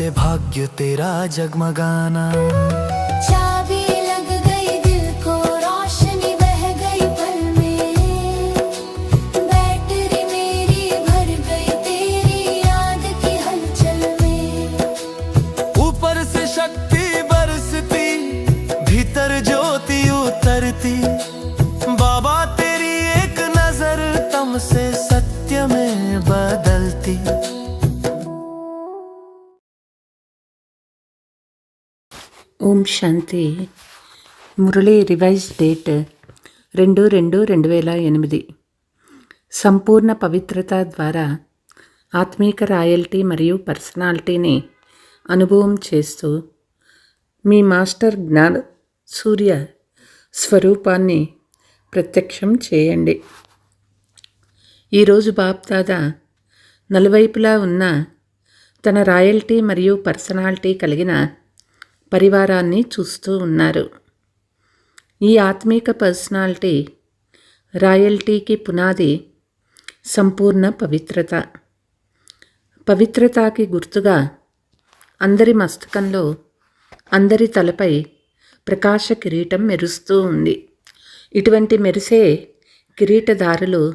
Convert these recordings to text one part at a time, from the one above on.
से भाग्य तेरा जगमगाना। चाबी लग गई दिल को रोशनी बह गई पल में। बैटरी मेरी भर गई तेरी याद की हलचल में। ऊपर से शक्ति बरसती भीतर ज्योति उतरती। ఓం శాంతి. మురళి రివైజ్ డేట్ రెండు రెండు రెండు వేల ఎనిమిది. సంపూర్ణ పవిత్రత ద్వారా ఆత్మీక రాయల్టీ మరియు పర్సనాలిటీని అనుభవం చేస్తూ మీ మాస్టర్ జ్ఞాన సూర్య స్వరూపాన్ని ప్రత్యక్షం చేయండి. ఈరోజు బాప్దాదా నలువైపులా ఉన్న తన రాయల్టీ మరియు పర్సనాలిటీ కలిగిన పరివారాన్ని చూస్తూ ఉన్నారు. ఈ ఆత్మీక పర్సనాలిటీ రాయల్టీకి పునాది సంపూర్ణ పవిత్రత. పవిత్రతకి గుర్తుగా అందరి మస్తకంలో అందరి తలపై ప్రకాశ కిరీటం మెరుస్తూ ఉంది. ఇటువంటి మెరిసే కిరీటదారులు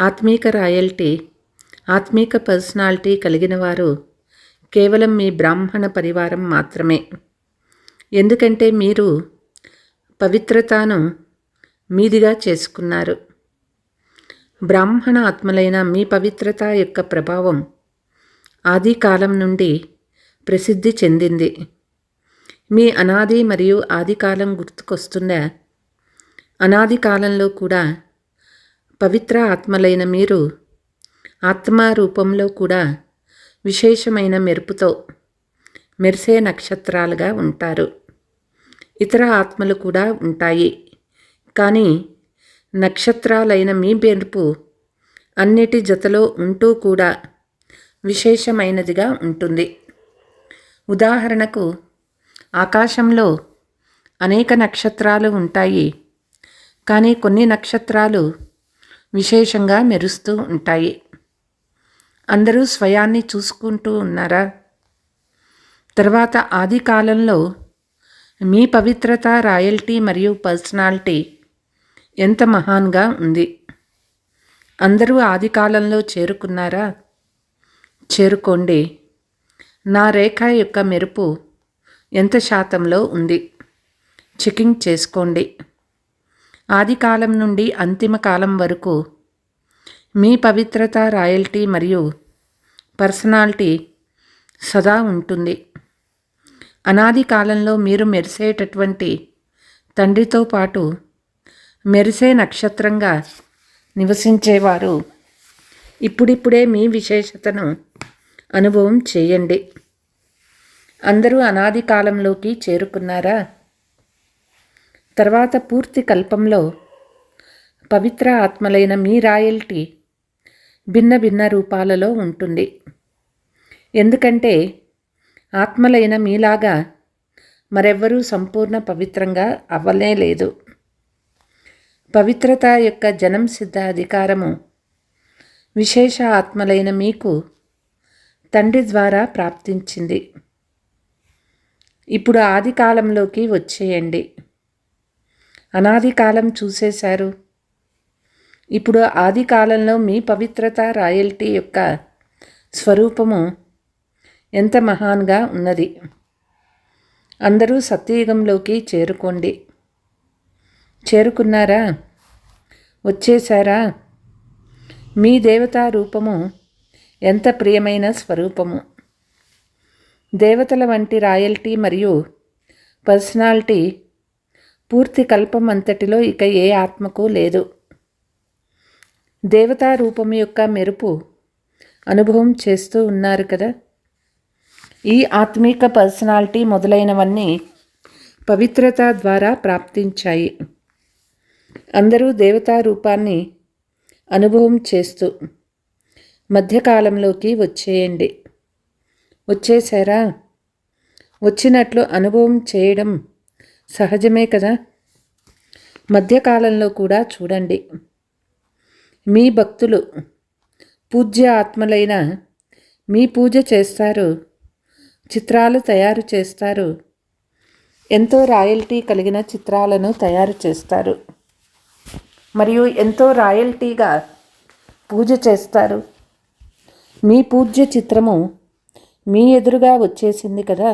ఆత్మీక రాయల్టీ ఆత్మీక పర్సనాలిటీ కలిగిన వారు కేవలం మీ బ్రాహ్మణ పరివారం మాత్రమే. ఎందుకంటే మీరు పవిత్రతను మీదిగా చేసుకున్నారు. బ్రాహ్మణ ఆత్మలైన మీ పవిత్రత యొక్క ప్రభావం ఆది కాలం నుండి ప్రసిద్ధి చెందింది. మీ అనాది మరియు ఆది కాలం గుర్తుకొస్తున్న అనాది కాలంలో కూడా పవిత్ర ఆత్మలైన మీరు ఆత్మ రూపంలో కూడా విశేషమైన మెరుపుతో మెరిసే నక్షత్రాలుగా ఉంటారు. ఇతర ఆత్మలు కూడా ఉంటాయి. కానీ నక్షత్రాలైన మీ మెరుపు అన్నిటి జతలో ఉంటూ కూడా విశేషమైనదిగా ఉంటుంది. ఉదాహరణకు ఆకాశంలో అనేక నక్షత్రాలు ఉంటాయి. కానీ కొన్ని నక్షత్రాలు విశేషంగా మెరుస్తూ ఉంటాయి. అందరూ స్వయాన్ని చూసుకుంటూ ఉన్నారా? తర్వాత ఆది కాలంలో మీ పవిత్రత రాయల్టీ మరియు పర్సనాలిటీ ఎంత మహాన్గా ఉంది? అందరూ ఆది కాలంలో చేరుకున్నారా? చేరుకోండి. నా రేఖ యొక్క మెరుపు ఎంత శాతంలో ఉంది? చెకింగ్ చేసుకోండి. ఆది కాలం నుండి అంతిమ కాలం వరకు మీ పవిత్రత రాయల్టీ మరియు పర్సనాలిటీ సదా ఉంటుంది. అనాది కాలంలో మీరు మెరిసేటటువంటి తండ్రితో పాటు మెరిసే నక్షత్రంగా నివసించేవారు. ఇప్పుడిప్పుడే మీ విశేషతను అనుభవం చేయండి. అందరూ అనాది కాలంలోకి చేరుకున్నారా? తర్వాత పూర్తి కల్పంలో పవిత్ర ఆత్మలైన మీ రాయల్టీ భిన్న భిన్న రూపాలలో ఉంటుంది. ఎందుకంటే ఆత్మలైన మీలాగా మరెవ్వరూ సంపూర్ణ పవిత్రంగా అవ్వలే లేదు. పవిత్రత యొక్క జనం సిద్ధ అధికారము విశేష ఆత్మలైన మీకు తండ్రి ద్వారా ప్రాప్తించింది. ఇప్పుడు ఆది కాలంలోకి వచ్చేయండి. అనాది కాలం చూసేశారు. ఇప్పుడు ఆది కాలంలో మీ పవిత్రత రాయల్టీ యొక్క స్వరూపము ఎంత మహాన్గా ఉన్నది? అందరూ సత్యయుగంలోకి చేరుకోండి. చేరుకున్నారా? వచ్చేశారా? మీ దేవతా రూపము ఎంత ప్రియమైన స్వరూపము. దేవతల వంటి రాయల్టీ మరియు పర్సనాలిటీ పూర్తి కల్పం అంతటిలో ఇక ఏ ఆత్మకు లేదు. దేవతా రూపం యొక్క మెరుపు అనుభవం చేస్తూ ఉన్నారు కదా? ఈ ఆత్మీక పర్సనాలిటీ మొదలైనవన్నీ పవిత్రత ద్వారా ప్రాప్తించాయి. అందరూ దేవతా రూపాన్ని అనుభవం చేస్తూ మధ్యకాలంలోకి వచ్చేయండి. వచ్చేసారా? వచ్చినట్లు అనుభవం చేయడం సహజమే కదా? మధ్యకాలంలో కూడా చూడండి. మీ భక్తులు పూజ్య ఆత్మలైన మీ పూజ చేస్తారు. చిత్రాలు తయారు చేస్తారు. ఎంతో రాయల్టీ కలిగిన చిత్రాలను తయారు చేస్తారు. మరియు ఎంతో రాయల్టీగా పూజ చేస్తారు. మీ పూజ్య చిత్రము మీ ఎదురుగా వచ్చేసింది కదా.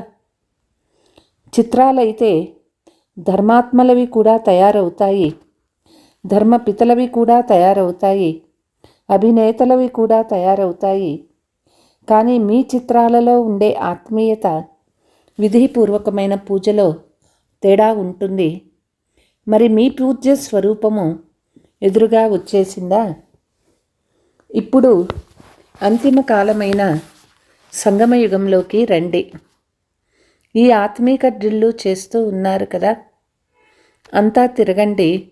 చిత్రాలైతే ధర్మాత్మలవి కూడా తయారవుతాయి. ధర్మపితలవి కూడా తయారవుతాయి. అభినేతలవి కూడా తయారవుతాయి. కానీ మీ చిత్రాలలో ఉండే ఆత్మీయత విధిపూర్వకమైన పూజలో తేడా ఉంటుంది. మరి మీ పూజ్య స్వరూపము ఎదురుగా వచ్చేసిందా? ఇప్పుడు అంతిమ కాలమైన సంగమయుగంలోకి రండి. ఈ ఆత్మీక డ్రిల్లు చేస్తూ ఉన్నారు కదా? అంతా తిరగండి.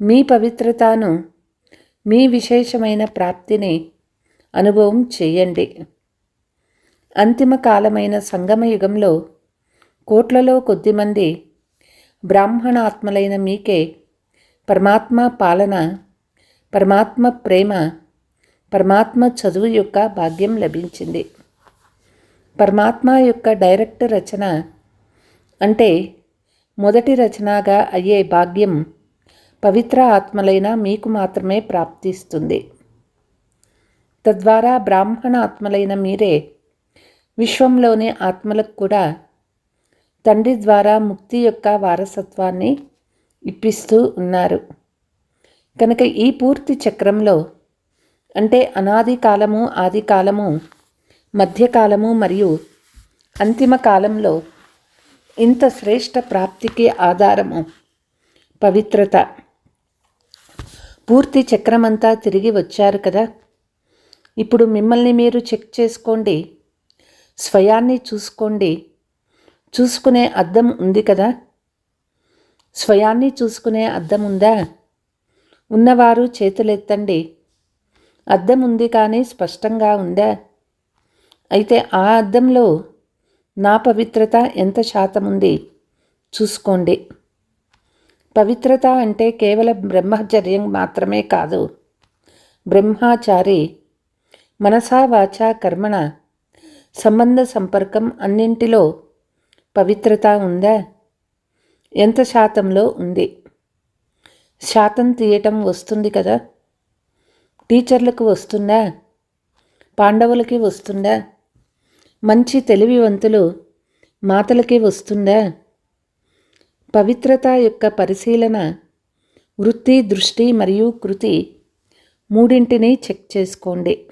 మీ పవిత్రతను మీ విశేషమైన ప్రాప్తిని అనుభవం చేయండి. అంతిమ కాలమైన సంగమ యుగంలో కోట్లలో కొద్దిమంది బ్రాహ్మణాత్మలైన మీకే పరమాత్మ పాలన పరమాత్మ ప్రేమ పరమాత్మ చదువు యొక్క భాగ్యం లభించింది. పరమాత్మ యొక్క డైరెక్ట్ రచన అంటే మొదటి రచనగా అయ్యే భాగ్యం పవిత్ర ఆత్మలైన మీకు మాత్రమే ప్రాప్తిస్తుంది. తద్వారా బ్రాహ్మణ ఆత్మలైన మీరే విశ్వంలోని ఆత్మలకు కూడా తండ్రి ద్వారా ముక్తి యొక్క వారసత్వాన్ని ఇప్పిస్తూ ఉన్నారు. కనుక ఈ పూర్తి చక్రంలో అంటే అనాది కాలము ఆది కాలము మధ్యకాలము మరియు అంతిమ కాలంలో ఇంత శ్రేష్ట ప్రాప్తికి ఆధారము పవిత్రత. పూర్తి చక్రమంతా తిరిగి వచ్చారు కదా? ఇప్పుడు మిమ్మల్ని మీరు చెక్ చేసుకోండి. స్వయాన్ని చూసుకోండి. చూసుకునే అద్దం ఉంది కదా? స్వయాన్ని చూసుకునే అద్దం ఉందా? ఉన్నవారు చేతులెత్తండి. అద్దం ఉంది కానీ స్పష్టంగా ఉందా? అయితే ఆ అద్దంలో నా పవిత్రత ఎంత శాతం ఉంది? చూసుకోండి. పవిత్రత అంటే కేవలం బ్రహ్మచర్యం మాత్రమే కాదు. బ్రహ్మాచారి మనసా వాచ కర్మణ. సంబంధ సంపర్కం అన్నింటిలో పవిత్రత ఉందా? ఎంత శాతంలో ఉంది? శాతం తీయటం వస్తుంది కదా. టీచర్లకు వస్తుందా? పాండవులకి వస్తుందా? మంచి తెలివివంతులు మాతలకి వస్తుందా? పవిత్రత యొక్క పరిశీలన వృత్తి దృష్టి మరియు కృతి మూడింటిని చెక్ చేసుకోండి.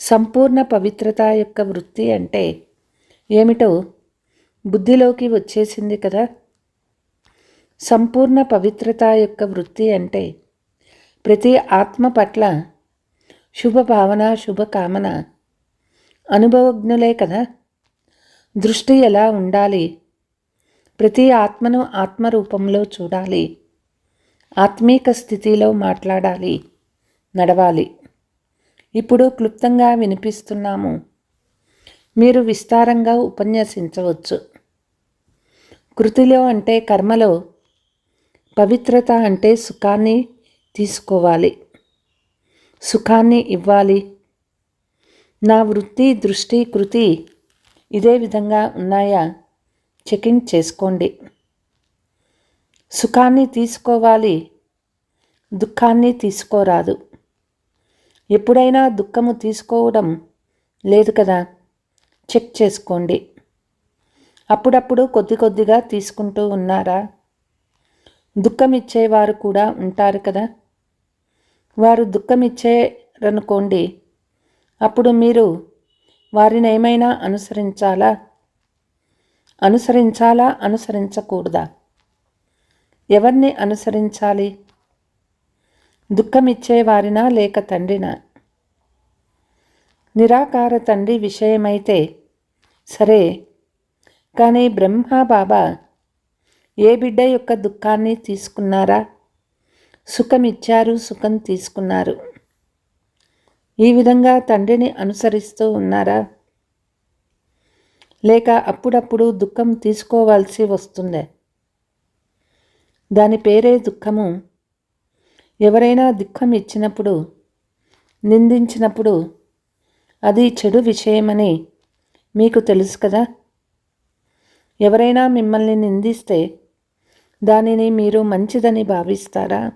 సంపూర్ణ పవిత్రత యొక్క వృత్తి అంటే ఏమిటో బుద్ధిలోకి వచ్చేసింది కదా. సంపూర్ణ పవిత్రత యొక్క వృత్తి అంటే ప్రతి ఆత్మ పట్ల శుభభావన శుభకామన అనుభవజ్ఞులే కదా. దృష్టి ఎలా ఉండాలి? ప్రతి ఆత్మను ఆత్మరూపంలో చూడాలి. ఆత్మీక స్థితిలో మాట్లాడాలి నడవాలి. ఇప్పుడు క్లుప్తంగా వినిపిస్తున్నాము. మీరు విస్తారంగా ఉపన్యసించవచ్చు. కృతిలో అంటే కర్మలో పవిత్రత అంటే సుఖాన్ని తీసుకోవాలి. సుఖాన్ని ఇవ్వాలి. నా వృత్తి దృష్టి కృతి ఇదే విధంగా ఉన్నాయా? చెకింగ్ చేసుకోండి. సుఖాన్ని తీసుకోవాలి. దుఃఖాన్ని తీసుకోరాదు. ఎప్పుడైనా దుఃఖము తీసుకోవడం లేదు కదా? చెక్ చేసుకోండి. అప్పుడప్పుడు కొద్ది కొద్దిగా తీసుకుంటూ ఉన్నారా? దుఃఖం ఇచ్చేవారు కూడా ఉంటారు కదా? వారు దుఃఖం ఇచ్చారనుకోండి అప్పుడు మీరు వారిని ఏమైనా అనుసరించాలా? అనుసరించాలా? అనుసరించకూడదా? ఎవరిని అనుసరించాలి? దుఃఖమిచ్చేవారినా లేక తండ్రినా? నిరాకార తండ్రి విషయమైతే సరే కానీ బ్రహ్మ బాబా ఏ బిడ్డ యొక్క దుఃఖాన్ని తీసుకున్నారా? సుఖం ఇచ్చారు సుఖం తీసుకున్నారు. ఈ విధంగా తండ్రిని అనుసరిస్తూ ఉన్నారా? లేక అప్పుడప్పుడు దుఃఖం తీసుకోవాల్సి వస్తుందే? దాని పేరే దుఃఖము ఎవరైనా దుఃఖం ఇచ్చినప్పుడు నిందించినప్పుడు అది చెడు విషయమని మీకు తెలుసు కదా? ఎవరైనా మిమ్మల్ని నిందిస్తే దానిని మీరు మంచిదని భావిస్తారా?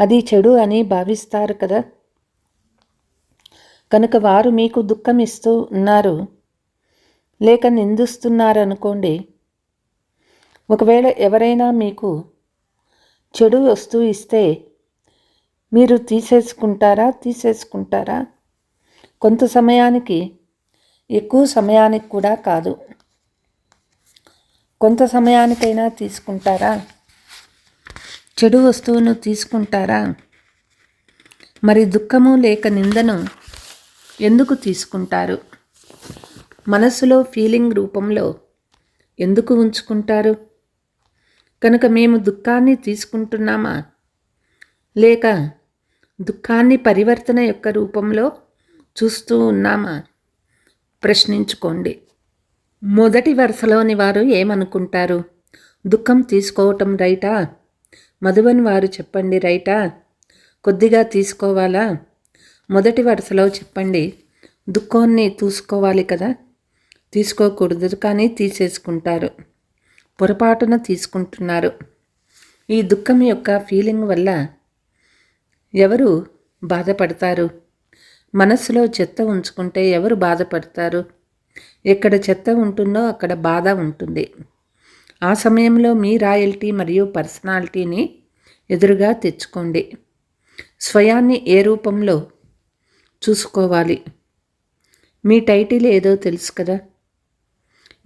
అది చెడు అని భావిస్తారు కదా? కనుక వారు మీకు దుఃఖం ఇస్తూ ఉన్నారు లేక నిందిస్తున్నారనుకోండి ఒకవేళ ఎవరైనా మీకు చెడు వస్తువు ఇస్తే మీరు తీసేసుకుంటారా తీసేసుకుంటారా? కొంత సమయానికి ఎక్కువ సమయానికి కూడా కాదు. కొంత సమయానికైనా తీసుకుంటారా? చెడు వస్తువును తీసుకుంటారా? మరి దుఃఖము లేక నిందను ఎందుకు తీసుకుంటారు? మనసులో ఫీలింగ్ రూపంలో ఎందుకు ఉంచుకుంటారు? కనుక మేము దుఃఖాన్ని తీసుకుంటున్నామా? లేక దుఃఖాన్ని పరివర్తన యొక్క రూపంలో చూస్తూ ఉన్నామా? ప్రశ్నించుకోండి. మొదటి వరుసలోని వారు ఏమనుకుంటారు? దుఃఖం తీసుకోవటం రైటా? మధువన్ వారు చెప్పండి రైటా? కొద్దిగా తీసుకోవాలా? మొదటి వరుసలో చెప్పండి. దుఃఖాన్ని చూసుకోవాలి కదా? తీసుకోకూడదు కానీ తీసేసుకుంటారు. పొరపాటున తీసుకుంటున్నారు. ఈ దుఃఖం యొక్క ఫీలింగ్ వల్ల ఎవరు బాధపడతారు? మనస్సులో చెత్త ఉంచుకుంటే ఎవరు బాధపడతారు? ఎక్కడ చెత్త ఉంటుందో అక్కడ బాధ ఉంటుంది. ఆ సమయంలో మీ రాయల్టీ మరియు పర్సనాలిటీని ఎదురుగా తెచ్చుకోండి. స్వయాన్ని ఏ రూపంలో చూసుకోవాలి? మీ టైటిల్ ఏదో తెలుసు కదా?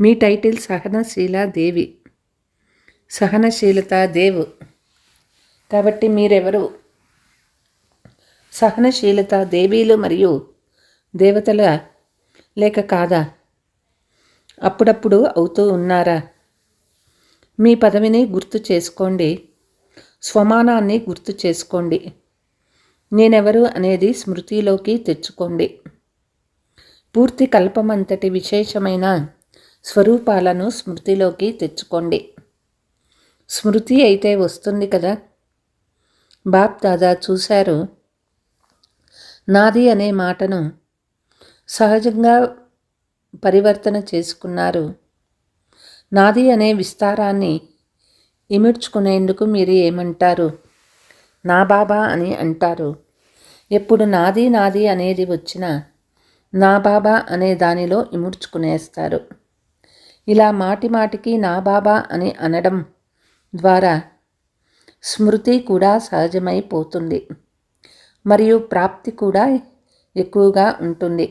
మీ టైటిల్ సహనశీల దేవి. సహనశీలత దేవు. కాబట్టి మీరెవరు? సహనశీలత దేవీలు మరియు దేవతల లేక కాదా? అప్పుడప్పుడు అవుతూ ఉన్నారా? మీ పదవిని గుర్తు చేసుకోండి. స్వమానాన్ని గుర్తు చేసుకోండి. నేనెవరు అనేది స్మృతిలోకి తెచ్చుకోండి. పూర్తి కల్పమంతటి విశేషమైన స్వరూపాలను స్మృతిలోకి తెచ్చుకోండి. స్మృతి అయితే వస్తుంది కదా? బాప్ దాదా చూశారు. నాది అనే మాటను సహజంగా పరివర్తన చేసుకున్నారు. నాది అనే విస్తారాన్ని ఇమిడ్చుకునేందుకు మీరు ఏమంటారు? నా బాబా అని అంటారు. ఎప్పుడు నాది నాది అనేది వచ్చినా నా బాబా అనే దానిలో ఇముడ్చుకునేస్తారు. ఇలా మాటి మాటికి నా బాబా అని అనడం ద్వారా స్మృతి కూడా సహజమైపోతుంది. మరియు ప్రాప్తి కూడా ఎక్కువగా ఉంటుంది.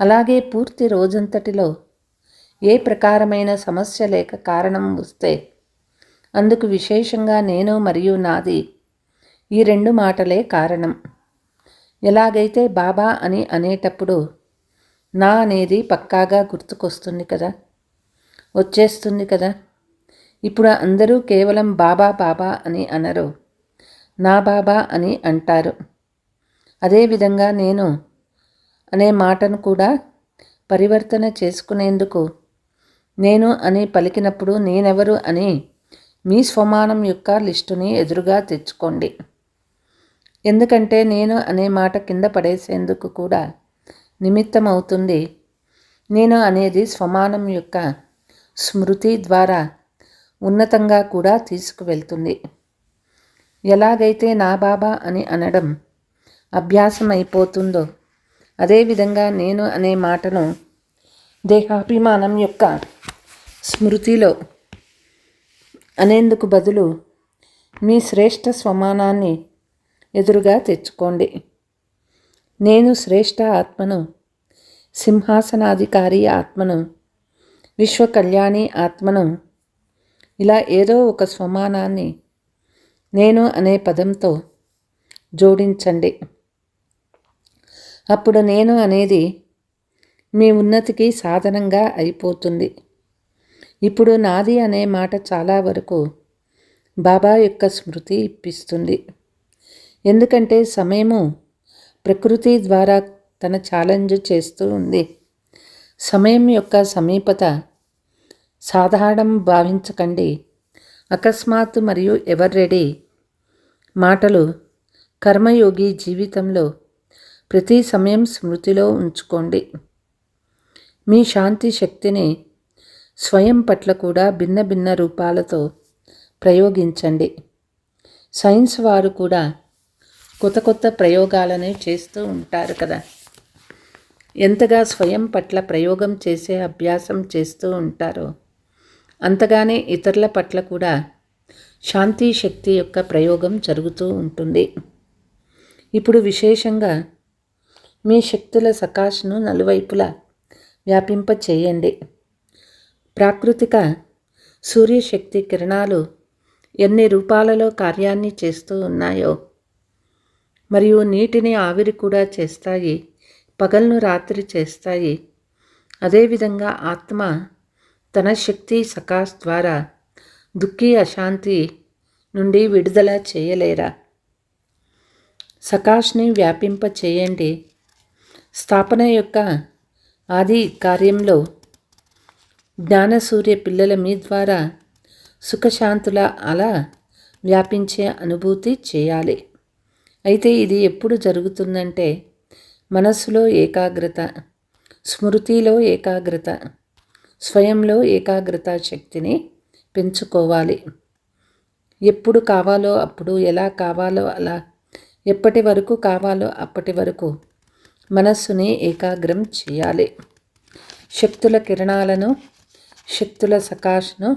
అలాగే పూర్తి రోజంతటిలో ఏ ప్రకారమైన సమస్య లేక కారణం వస్తే అందుకు విశేషంగా నేను మరియు నాది ఈ రెండు మాటలే కారణం. ఎలాగైతే బాబా అని అనేటప్పుడు నా అనేది పక్కాగా గుర్తుకొస్తుంది కదా? వచ్చేస్తుంది కదా? ఇప్పుడు అందరూ కేవలం బాబా బాబా అని అనరు. నా బాబా అని అంటారు. అదేవిధంగా నేను అనే మాటను కూడా పరివర్తన చేసుకునేందుకు నేను అని పలికినప్పుడు నేనెవరు అని మీ స్వమానం యొక్క లిస్టుని ఎదురుగా తెచ్చుకోండి. ఎందుకంటే నేను అనే మాట కింద పడేసేందుకు కూడా నిమిత్తం అవుతుంది నేను అనేది స్వమానం యొక్క స్మృతి ద్వారా ఉన్నతంగా కూడా తీసుకువెళ్తుంది. ఎలాగైతే నా బాబా అని అనడం అభ్యాసం అయిపోతుందో అదేవిధంగా నేను అనే మాటను దేహాభిమానం యొక్క స్మృతిలో అనేందుకు బదులు మీ శ్రేష్ఠ స్వమానాన్ని ఎదురుగా తెచ్చుకోండి. నేను శ్రేష్ఠ ఆత్మను సింహాసనాధికారి ఆత్మను విశ్వ కళ్యాణి ఆత్మను ఇలా ఏదో ఒక స్వమానాన్ని నేను అనే పదంతో జోడించండి. అప్పుడు నేను అనేది మీ ఉన్నతికి సాధనంగా అయిపోతుంది. ఇప్పుడు నాది అనే మాట చాలా వరకు బాబా యొక్క స్మృతి ఇప్పిస్తుంది. ఎందుకంటే సమయము ప్రకృతి ద్వారా తన ఛాలెంజ్ చేస్తూ ఉంది. సమయం యొక్క సమీపత సాధారణం భావించకండి. అకస్మాత్తు మరియు ఎవర్ రెడీ? మాటలు కర్మయోగి జీవితంలో ప్రతి సమయం స్మృతిలో ఉంచుకోండి. మీ శాంతి శక్తిని స్వయం పట్ల కూడా భిన్న భిన్న రూపాలతో ప్రయోగించండి. సైన్స్ వారు కూడా కొత్త కొత్త ప్రయోగాలను చేస్తూ ఉంటారు కదా. ఎంతగా స్వయం పట్ల ప్రయోగం చేసే అభ్యాసం చేస్తూ ఉంటారో అంతగానే ఇతరుల పట్ల కూడా శాంతి శక్తి యొక్క ప్రయోగం జరుగుతూ ఉంటుంది. ఇప్పుడు విశేషంగా మీ శక్తుల సకాశను నలువైపులా వ్యాపింప చేయండి ప్రాకృతిక సూర్యశక్తి కిరణాలు ఎన్ని రూపాలలో కార్యాన్ని చేస్తూ ఉన్నాయో మరియు నీటిని ఆవిరి కూడా చేస్తాయి పగలను రాత్రి చేస్తాయి అదేవిధంగా ఆత్మ తన శక్తి సకాస్ ద్వారా దుఃఖి అశాంతి నుండి విడుదల చేయలేరా? సకాష్ని వ్యాపింప చేయండి. స్థాపన యొక్క ఆది కార్యంలో జ్ఞానసూర్య పిల్లల మీ ద్వారా సుఖశాంతుల అలా వ్యాపించే అనుభూతి చేయాలి. అయితే ఇది ఎప్పుడు జరుగుతుందంటే మనస్సులో ఏకాగ్రత స్మృతిలో ఏకాగ్రత స్వయంలో ఏకాగ్రత శక్తిని పెంచుకోవాలి. ఎప్పుడు కావాలో అప్పుడు ఎలా కావాలో అలా ఎప్పటి వరకు కావాలో అప్పటి వరకు మనస్సుని ఏకాగ్రం చేయాలి. శక్తుల కిరణాలను శక్తుల సకాష్ను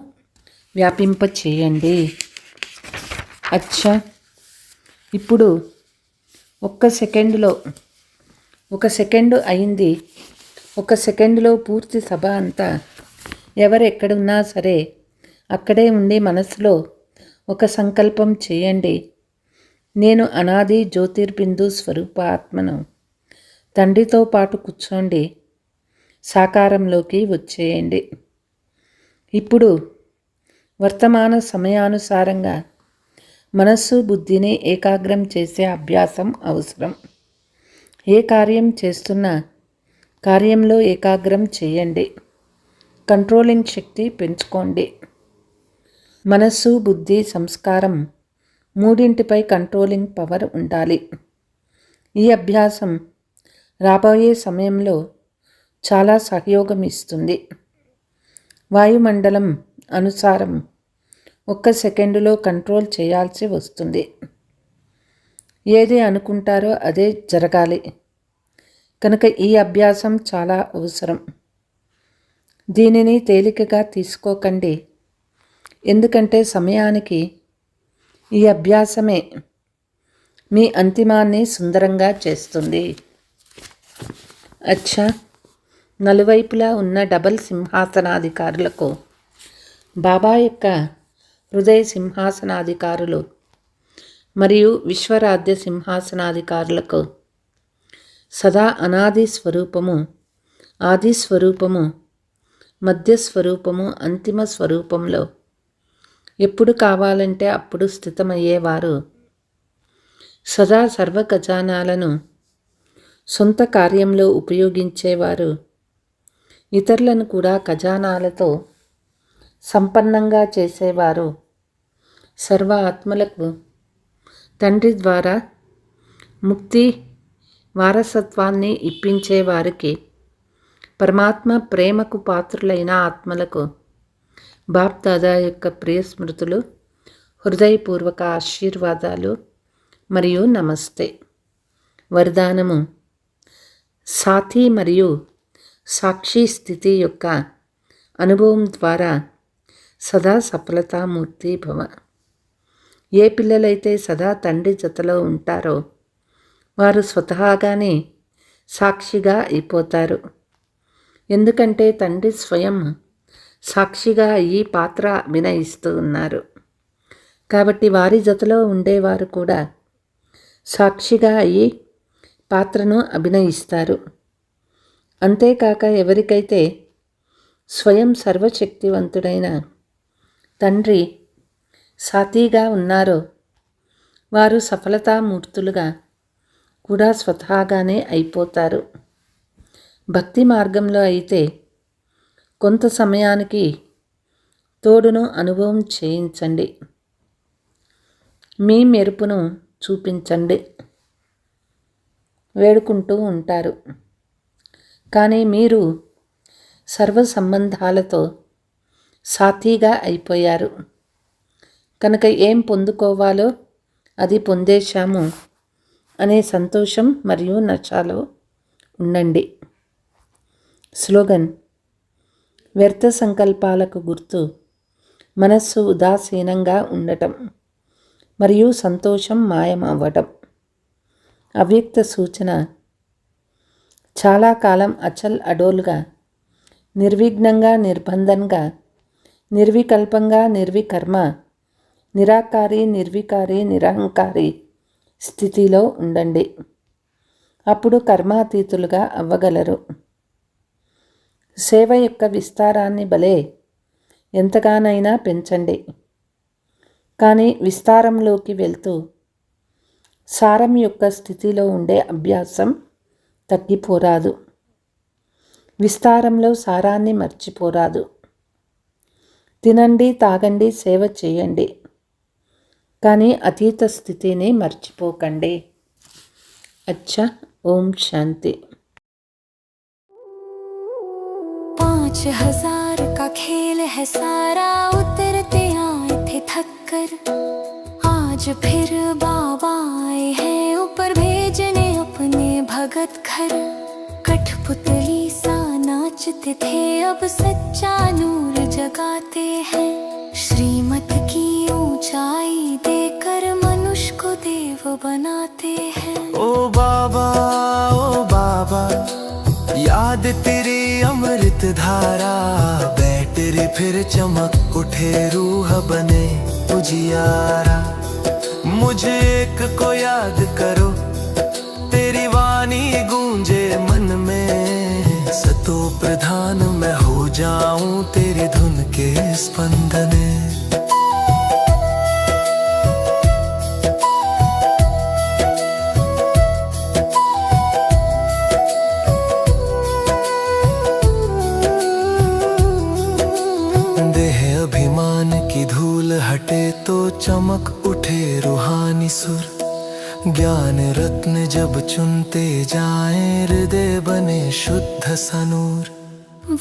వ్యాపింప చేయండి. అచ్చా! ఇప్పుడు ఒక్క సెకండ్లో ఒక సెకండు అయింది. ఒక సెకండ్లో పూర్తి సభ అంతా ఎవరు ఎక్కడున్నా సరే అక్కడే ఉండి మనసులో ఒక సంకల్పం చేయండి. నేను అనాది జ్యోతిర్బిందు స్వరూప ఆత్మను తండ్రితో పాటు కూర్చోండి. సాకారంలోకి వచ్చేయండి. ఇప్పుడు వర్తమాన సమయానుసారంగా మనస్సు బుద్ధిని ఏకాగ్రం చేసే అభ్యాసం అవసరం. ఏ కార్యం చేస్తున్నా కార్యంలో ఏకాగ్రం చేయండి. కంట్రోలింగ్ శక్తి పెంచుకోండి. మనస్సు బుద్ధి సంస్కారం మూడింటిపై కంట్రోలింగ్ పవర్ ఉండాలి. ఈ అభ్యాసం రాబోయే సమయంలో చాలా సహయోగం ఇస్తుంది. వాయుమండలం అనుసారం ఒక్క సెకండులో కంట్రోల్ చేయాల్సి వస్తుంది. ఏది అనుకుంటారో అదే జరగాలి. కనుక ఈ అభ్యాసం చాలా అవసరం. దీనిని తేలికగా తీసుకోకండి. ఎందుకంటే సమయానికి ఈ అభ్యాసమే మీ అంతిమాన్ని సుందరంగా చేస్తుంది. అచ్చా! నలువైపులా ఉన్న డబల్ సింహాసనాధికారులకు బాబా యొక్క హృదయ సింహాసనాధికారులు మరియు విశ్వరాధ్య సింహాసనాధికారులకు సదా అనాది స్వరూపము ఆది స్వరూపము మధ్య స్వరూపము అంతిమ స్వరూపంలో ఎప్పుడు కావాలంటే అప్పుడు స్థితమయ్యేవారు. సదా సర్వ ఖజానాలను సొంత కార్యంలో ఉపయోగించేవారు. ఇతరులను కూడా ఖజానాలతో సంపన్నంగా చేసేవారు. సర్వ ఆత్మలకు తండ్రి ద్వారా ముక్తి వారసత్వాన్ని ఇప్పించేవారికి పరమాత్మ ప్రేమకు పాత్రులైన ఆత్మలకు బాప్ దాదా యొక్క ప్రియ స్మృతులు హృదయపూర్వక ఆశీర్వాదాలు మరియు నమస్తే. వరదానము. సాథి మరియు సాక్షి స్థితి యొక్క అనుభవం ద్వారా సదా సఫలతామూర్తి భవ. ఏ పిల్లలైతే సదా తండ్రి జతలో ఉంటారో వారు స్వతహాగానే సాక్షిగా అయిపోతారు. ఎందుకంటే తండ్రి స్వయం సాక్షిగా ఈ పాత్ర అభినయిస్తూ ఉన్నారు. కాబట్టి వారి జతలో ఉండేవారు కూడా సాక్షిగా అయ్యి పాత్రను అభినయిస్తారు. అంతేకాక ఎవరికైతే స్వయం సర్వశక్తివంతుడైన తండ్రి సాతీగా ఉన్నారో వారు సఫలతామూర్తులుగా కూడా స్వతహాగానే అయిపోతారు. భక్తి మార్గంలో అయితే కొంత సమయానికి తోడును అనుభవం చేయించండి. మీ మెరుపును చూపించండి. వేడుకుంటూ ఉంటారు. కానీ మీరు సర్వ సంబంధాలతో సాథీగా అయిపోయారు. కనుక ఏం పొందుకోవాలో అది పొందేశాము అనే సంతోషం మరియు నచ్చాలో ఉండండి. స్లోగన్. వ్యర్థ సంకల్పాలకు గుర్తు. మనస్సు ఉదాసీనంగా ఉండటం మరియు సంతోషం మాయం అవ్వటం అవ్యక్త సూచన. చాలా కాలం అచల్ అడోలుగా నిర్విఘ్నంగా నిర్బంధంగా నిర్వికల్పంగా నిర్వికర్మ నిరాకారి నిర్వికారి నిరహంకారి స్థితిలో ఉండండి. అప్పుడు కర్మాతీతులుగా అవ్వగలరు. సేవ యొక్క విస్తారాన్ని భలే ఎంతగానైనా పెంచండి. కానీ విస్తారంలోకి వెళ్తూ సారం యొక్క స్థితిలో ఉండే అభ్యాసం తగ్గిపోరాదు. విస్తారంలో సారాన్ని మర్చిపోరాదు. తినండి తాగండి సేవ చేయండి. కానీ అతీత స్థితిని మర్చిపోకండి. అచ్చా ఓం శాంతి. पाँच हज़ार का खेल है सारा। उतरते आए थे थक कर आज फिर बाबा आए हैं ऊपर भेजने अपने भगत घर। कठपुतली सा नाचते थे, अब सच्चा नूर जगाते हैं। श्रीमत की ऊंचाई देकर मनुष्य को देव बनाते हैं। ओ बाबा ओ बाबा याद तेरी अमृत धारा बैटरी फिर चमक, उठे रूह बने उजियारा। मुझे एक को याद करो, तेरी वाणी गूंजे मन में। सतो प्रधान मैं हो जाऊँ तेरी धुन के स्पंदने। चमक उठे रूहानी सुर। ज्ञान रत्न जब चुनते जाएँ हृदय बने शुद्ध सनूर।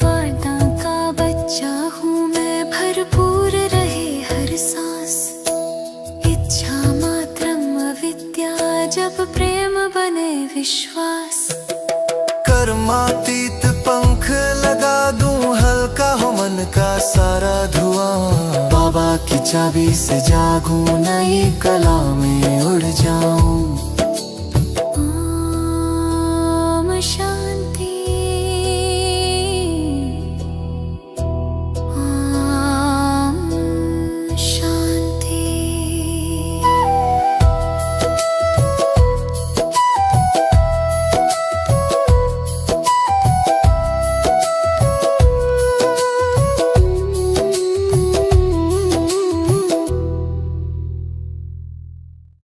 वादा का बच्चा हूँ मैं भरपूर रहे हर सांस। इच्छा मात्रम अविद्या जब प्रेम बने विश्वास। कर्मातीत पंख लगा दूँ हल्का हो मन का सारा धुआँ। बाबा की चाबी से जागूं नई कला में उड़ जाऊँ।